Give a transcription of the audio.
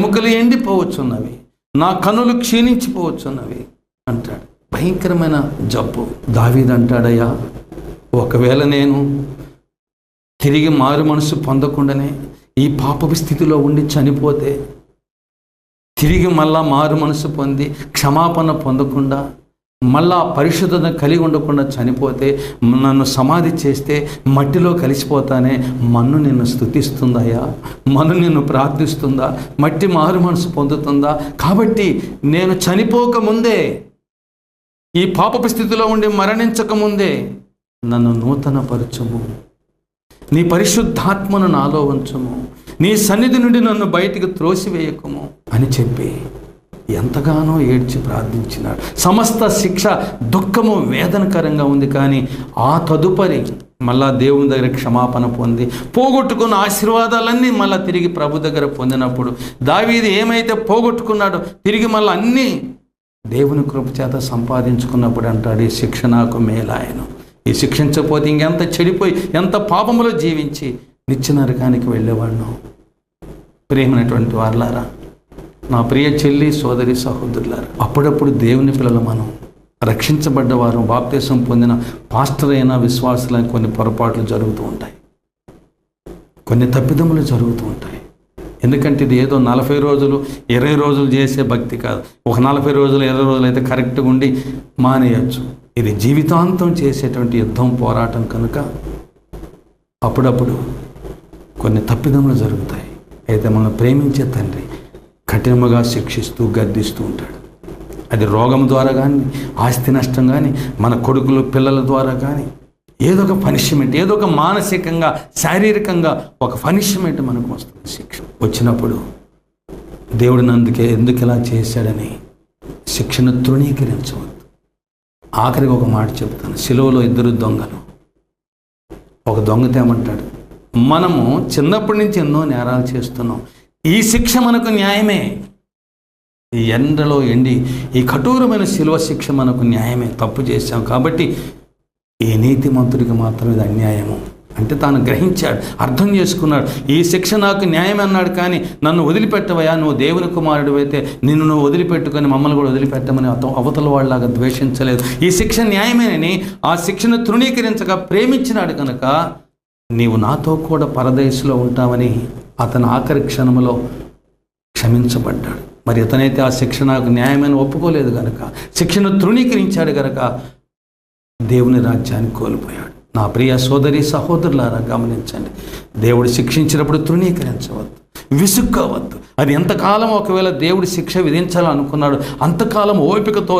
ఎముకలు ఎండిపోవచ్చున్నవి. నా కనులు క్షీణించిపోవచ్చున్నవి అంటాడు. భయంకరమైన జబ్బు. దావీదు అంటాడయ్యా ఒకవేళ నేను తిరిగి మారు మనసు పొందకుండానే ఈ పాపపు స్థితిలో ఉండి చనిపోతే తిరిగి మళ్ళా మారు మనసు పొంది క్షమాపణ పొందకుండా మళ్ళా పరిశుద్ధత కలిగి ఉండకుండా చనిపోతే నన్ను సమాధి చేస్తే మట్టిలో కలిసిపోతానే మన్ను నిన్ను స్థుతిస్తుందయ్యా. మన్ను నిన్ను ప్రార్థిస్తుందా? మట్టి మారు మనసు పొందుతుందా? కాబట్టి నేను చనిపోక ముందే ఈ పాపపు స్థితిలో ఉండి మరణించక ముందే నన్ను నూతన పరచము నీ పరిశుద్ధాత్మను నాలో ఉంచము. నీ సన్నిధి నుండి నన్ను బయటికి త్రోసివేయకము అని చెప్పి ఎంతగానో ఏడ్చి ప్రార్థించినాడు. సమస్త శిక్ష దుఃఖము వేదనకరంగా ఉంది కానీ ఆ తదుపరి మళ్ళా దేవుని దగ్గర క్షమాపణ పొంది పోగొట్టుకున్న ఆశీర్వాదాలన్నీ మళ్ళా తిరిగి ప్రభు దగ్గర పొందినప్పుడు దావీది ఏమైతే పోగొట్టుకున్నాడో తిరిగి మళ్ళీ అన్నీ దేవుని కృప చేత సంపాదించుకున్నప్పుడు అంటాడు ఈ శిక్ష నాకు మేలాయను. ఈ శిక్షించకపోతే ఇంకెంత చెడిపోయి ఎంత పాపములో జీవించి నిత్య నరకానికి వెళ్ళేవాడిను. ప్రేమైనటువంటి వారులారా నా ప్రియ చెల్లి సోదరి సహోదరులారు అప్పుడప్పుడు దేవుని పిల్లలు మనం రక్షించబడ్డవారు బాప్తీసం పొందిన పాస్టర్ అయిన విశ్వాసులైన కొన్ని పొరపాట్లు జరుగుతూ ఉంటాయి. కొన్ని తప్పిదములు జరుగుతూ ఉంటాయి. ఎందుకంటే ఇది ఏదో నలభై రోజులు ఇరవై రోజులు చేసే భక్తి కాదు. ఒక నలభై రోజులు ఇరవై రోజులు అయితే కరెక్ట్గా ఉండి మానేయచ్చు. ఇది జీవితాంతం చేసేటువంటి యుద్ధం పోరాటం కనుక అప్పుడప్పుడు కొన్ని తప్పిదములు జరుగుతాయి. అయితే మనం ప్రేమించే తండ్రి కఠినముగా శిక్షిస్తూ గద్దిస్తూ ఉంటాడు. అది రోగం ద్వారా కానీ ఆస్తి నష్టం కానీ మన కొడుకులు పిల్లల ద్వారా కానీ ఏదో ఒక పనిష్మెంట్ ఏదో ఒక మానసికంగా శారీరకంగా ఒక పనిష్మెంట్ మనకు వస్తుంది శిక్ష. వచ్చినప్పుడు దేవుడు అందుకే ఎందుకు ఇలా చేశాడని శిక్షను తృణీకరించవద్దు. ఆఖరికి ఒక మాట చెప్తాను. సిలువలో ఇద్దరు దొంగలు. ఒక దొంగ తేమంటాడు మనము చిన్నప్పటి నుంచి ఎన్నో నేరాలు చేస్తున్నాం. ఈ శిక్ష మనకు న్యాయమే. ఈ ఎండలో ఎండి ఈ కఠోరమైన శిలువ శిక్ష మనకు న్యాయమే. తప్పు చేశాం కాబట్టి ఈ నీతిమంతుడికి మాత్రం ఇది అన్యాయము. అంటే తాను గ్రహించాడు అర్థం చేసుకున్నాడు. ఈ శిక్ష నాకు న్యాయం అన్నాడు కానీ నన్ను వదిలిపెట్టవయా నువ్వు దేవుని కుమారుడు అయితే నిన్ను నువ్వు వదిలిపెట్టుకొని మమ్మల్ని కూడా వదిలిపెట్టమని అవతల వాళ్ళలాగా ద్వేషించలేదు. ఈ శిక్ష న్యాయమేనని ఆ శిక్షను తృణీకరించక ప్రేమించినాడు కనుక నీవు నాతో కూడా పరదేశంలో ఉంటావని అతను ఆఖరి క్షణంలో క్షమించబడ్డాడు. మరి అతనైతే ఆ శిక్ష నాకు న్యాయమని ఒప్పుకోలేదు కనుక శిక్షను తృణీకరించాడు కనుక దేవుని రాజ్యాన్ని కోల్పోయాడు. నా ప్రియ సోదరి సహోదరులారా గమనించండి. దేవుడు శిక్షించినప్పుడు తృణీకరించవద్దు విసుక్కోవద్దు. అది ఎంతకాలం ఒకవేళ దేవుడు శిక్ష విధించాలనుకున్నాడు అంతకాలం ఓపికతో